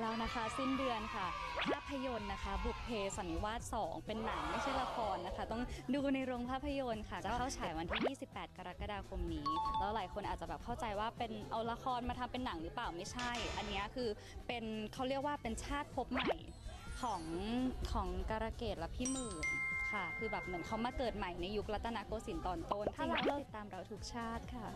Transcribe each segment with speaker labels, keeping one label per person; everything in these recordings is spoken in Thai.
Speaker 1: แล้วนะคะ สิ้นเดือนค่ะ ภาพยนตร์นะคะ บุพเพสันนิวาส2 เป็นหนังไม่ใช่ละครนะคะ ต้องดูในโรงภาพยนตร์ค่ะจะเข้าฉายวันที่ 28 กรกฎาคมนี้ แล้วหลายคนอาจจะแบบเข้าใจว่าเป็นเอาละครมาทำเป็นหนังหรือเปล่าไม่ใช่ อันเนี้ยคือเป็นเขาเรียกว่าเป็นชาติภพใหม่ของของการะเกดและพี่หมื่นค่ะ คือแบบเหมือนเขามาเกิดใหม่ในยุครัตนโกสินทร์ตอนต้นถ้าเราติดตามเราทุกชาติค่ะ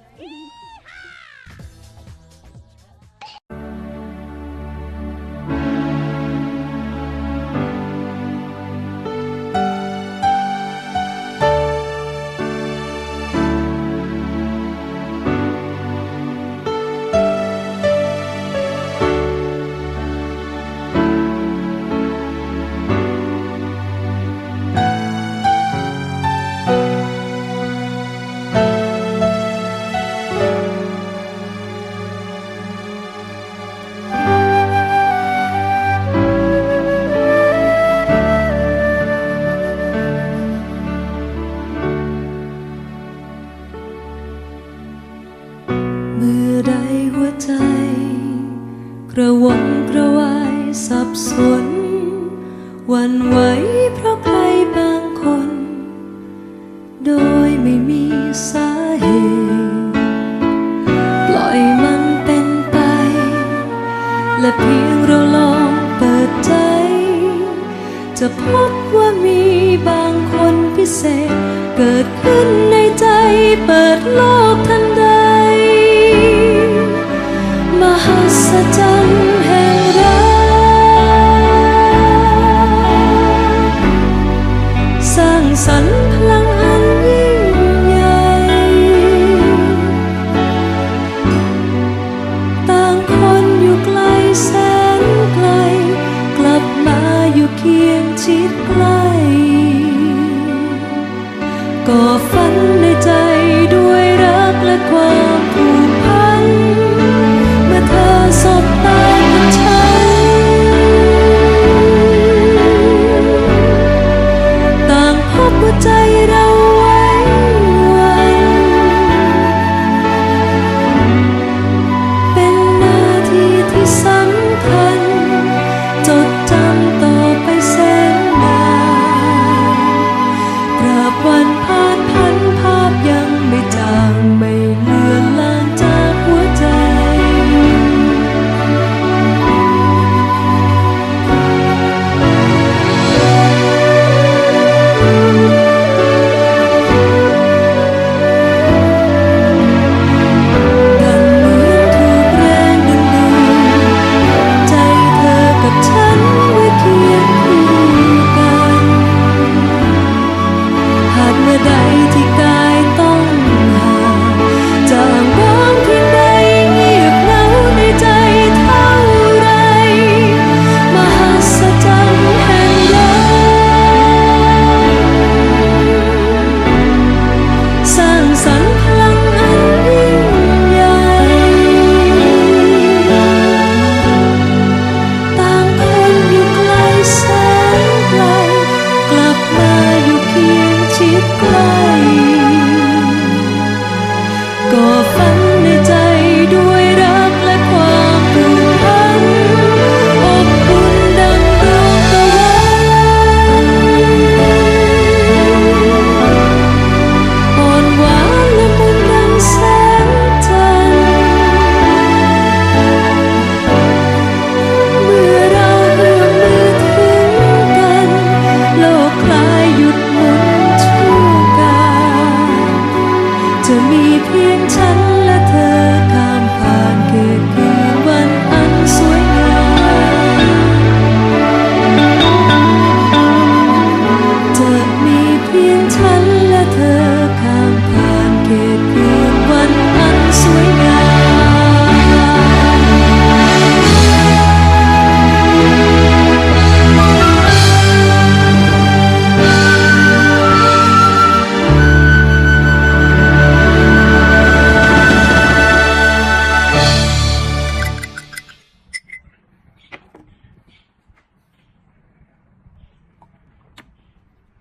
Speaker 2: ใจ กระวนกระวายสับสนวันไหวเพราะใครบางคน โดยไม่มีสาเหตุปล่อยมันเป็นไป และเพียงเราลองเปิดใจ จะพบว่ามีบางคนพิเศษ เกิดขึ้นในใจเปิดโลกทันใด หัศจรรย์แห่งรักสร้างสรรค์พลังอันยิ่งใหญ่ต่างคนอยู่ไกลแสนไกล กลับมาอยู่เคียงชิดใกล้ก่อฝันในใจด้วยรักและความ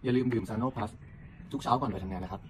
Speaker 3: อย่าลืมดื่มซานโนพลัสทุกเช้าก่อนไปทำงานนะครับ